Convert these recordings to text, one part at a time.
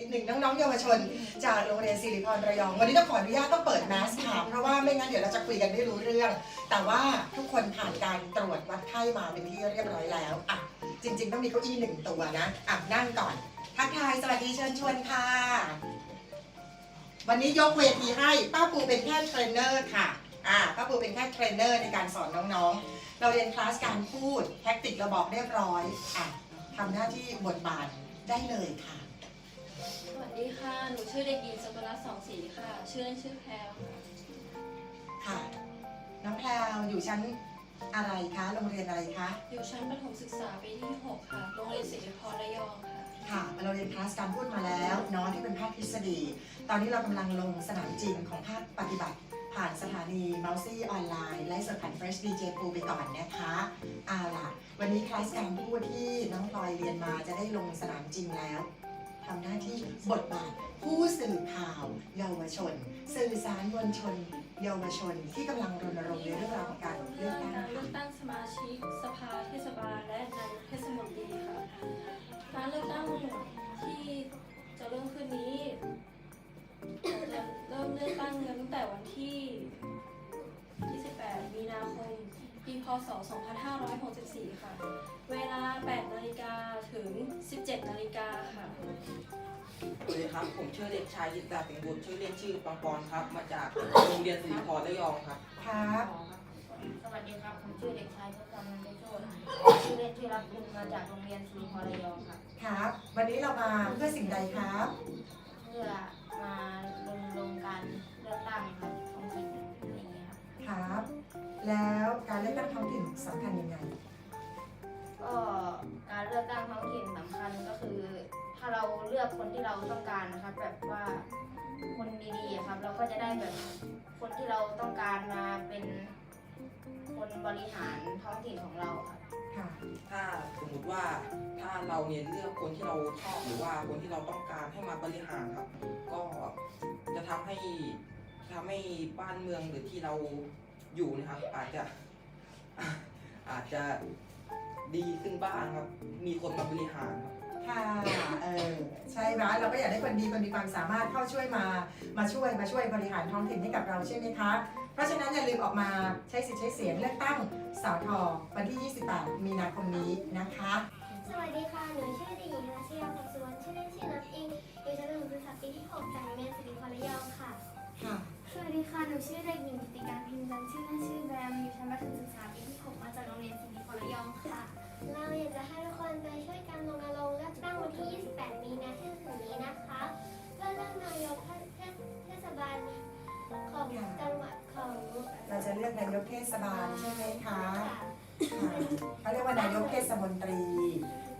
นิดหนึ่งน้องๆเยาวชน จากโรงเรียนสิริพรระยอง วันนี้ต้องขออนุญาตต้องเปิดแมสค่ะเพราะว่าไม่งั้นเดี๋ยวเราจะคุยกันไม่รู้เรื่อง แต่ว่าทุกคนผ่านการตรวจวัดไข้มาเป็นที่เรียบร้อยแล้วอะจริง ๆ ต้องมีเก้าอี้หนึ่งตัวนะอะนั่งก่อนทักทายสวัสดีเชิญชวนค่ะ วันนี้ยกเวทีให้ป้าปูเป็นแค่เทรนเนอร์ค่ะอ่าป้าปูเป็นแค่เทรนเนอร์ในการสอนน้องๆ เราเรียนคลาสการพูดแท็กติกเราบอกเรียบร้อยอะทำหน้าที่บทบาทได้เลยค่ะ สวัสดีค่ะ หนูชื่อเด็กหญิงสกุลรัตน์สองศรีค่ะ ชื่อเล่นชื่อแพรวค่ะค่ะ น้องแพรวอยู่ชั้นอะไรคะ โรงเรียนอะไรคะ อยู่ชั้นประถมศึกษาปีที่ 6 ค่ะ โรงเรียนศิริพรระยองค่ะ ค่ะ เราเรียนคลาสการพูดมาแล้วเนาะที่เป็นภาคทฤษฎี ตอนนี้เรากำลังลงสนามจริงของภาคปฏิบัติ ผ่านสถานี m o u s y ออนไลน์ไลฟ์สดผ่าน Fresh DJ ปูไปก่อนนะคะเอาล่ะ วันนี้คลาสการพูดที่น้องพลอยเรียนมาจะได้ลงสนามจริงแล้ว ทำหน้าที่บทบาท ผู้สื่อข่าว เยาวชน สื่อสารมวลชน เยาวชน ที่กำลังรณรงค์ในเรื่องราวของการเลือกตั้งการเลืค่อกตั้งสมาชิก สภาเทศบาลและนายกเทศมนตรีค่ะการเลือกตั้งที่ ศ 2564 ค่ะ เวลา 8 นาฬิกาถึง 17 นาฬิกาค่ะ สวัสดีครับ ผมชื่อเด็กชายยิตดาเป็นบุตรชื่อเล่นชื่อปังปอนครับ มาจากโรงเรียนสิริพรระยองครับ ครับสวัสดีครับ ผมชื่อเด็กชายทศกรนันทโชตชื่อเล่นชื่อรับบุญมาจากโรงเรียนศรีพรระยองครับ ครับ วันนี้เรามาเพื่อสิ่งใดครับ เพื่อมารณรงค์การเลือกตั้งครับท้องถิ่นอะไรอย่างเงี้ยครับ ครับ แล้ว การเลือกตั้งท้องถิ่นสำคัญยังไง ก็การเลือกตั้งท้องถิ่นสำคัญก็คือ ถ้าเราเลือกคนที่เราต้องการนะครับ แบบว่าคนดีๆอะครับ เราก็จะได้แบบคนที่เราต้องการมาเป็นคนบริหารท้องถิ่นของเราครับ ค่ะ ถ้าสมมติว่าถ้าเราเนี่ยเลือกคนที่เราชอบหรือว่าคนที่เราต้องการให้มาบริหารครับ ก็จะทำให้ทำให้บ้านเมืองหรือที่เราอยู่นะครับ อาจจะ อาจจะดีขึ้นบ้างครับ มีคนมาบริหารครับ ค่ะเออใช่ไหมเราก็อยากได้คนดีคนมีความสามารถเข้าช่วยมามาช่วยมาช่วยบริหารท้องถิ่นให้กับเราใช่ไหมคะเพราะฉะนั้นอย่าลืมออกมาใช้สิทธิ์ใช้เสียงเลือกตั้งสาวทอวันที่ 28 มีนาคมนี้นะคะ สวัสดีค่ะ หนูชื่อเด็กหญิงรัชยาภักดิ์สุวรรณชื่อเล่นชื่อน้ำอิงอยู่ชั้นประถมศึกษาปีที่6จากโรงเรียนสิริพรระยองค่ะ ค่ะ สวัสดีค่ะ หนูชื่อเด็กหญิงกิติการพิมพ์จันทร์ชื่อเล่นชื่อแบมอยู่ชั้นประถมศึกษาปีที่6มา จากโรงเรียนสิริพรระยองค่ะ เราอยากจะให้ทุกคนไปช่วยกันรณรงค์เลือกตั้งวันที่ 28 มีนาที่จะถึงนี้นะคะเพื่อเลือกนายกเทศบาลของจังหวัดของเราจะเลือกนายกเทศบาลใช่ไหมคะค่ะค่ะเขาเรียกว่านายกเทศมนตรี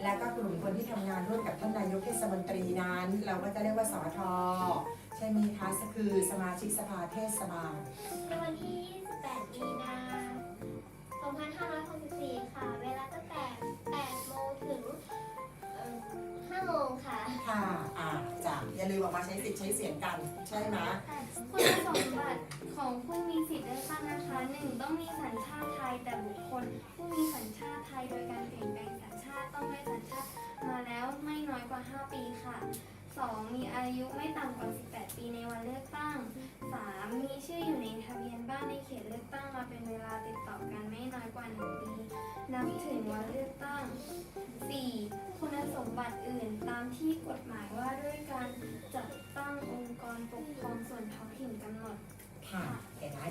และก็กลุ่มคนที่ทำงานร่วมกับท่านนายกเทศมนตรีนั้น เราก็จะเรียกว่าสอทอใช่ไหมคะก็คือสมาชิกสภาเทศบาลในวันที่ 28 มีนา 2564 ค่ะ เวลาตั้งแต่8โมงถึงเอ่อ5โมงค่ะ ค่ะอ่าจ้ะอย่าลืมออกมาใช้สิทธิ์ใช้เสียงกัน ใช่ไหมคุณสมบัติของผู้มีสิทธิ์เลือกตั้งนะคะหนึ่งต้องมีสัญชาติไทยแต่บุคคล ผู้มีสัญชาติไทยโดยการเปลี่ยนแปลงสัญชาติต้องได้สัญชาติมาแล้วไม่น้อยกว่า 5 ปีค่ะ 2. มีอายุไม่ต่ำกว่า 18 ปีในวันเลือกตั้ง 3. มีชื่ออยู่ในทะเบียนบ้านในเขตเลือกตั้งมาเป็นเวลาติดต่อ กันไม่น้อยกว่า1ปีนับถึงวันเลือกตั้ง 4. คุณสมบัติอื่นตามที่กฎหมายว่าด้วยการจัดตั้งองค์กรปกครองส่วนท้องถิ่นกำหนดค่ะ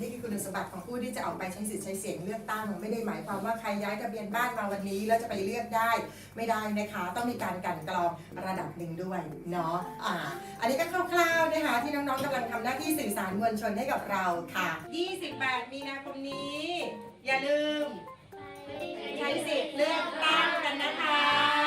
นี่คือคุณสมบัติของผู้ที่จะออกไปใช้สิทธิ์ใช้เสียงเลือกตั้ง ไม่ได้หมายความว่าใครย้ายทะเบียนบ้านมาวันนี้แล้วจะไปเลือกได้ไม่ได้นะคะ ต้องมีการกันกรองระดับหนึ่งด้วยเนาะอ่าอันนี้ก็คร่าวๆนะคะ ที่น้องๆกำลังทำหน้าที่สื่อสารมวลชนให้กับเราค่ะ 28 มีนาคมนี้ อย่าลืม ใช้สิทธิ์เลือกตั้งกันนะคะ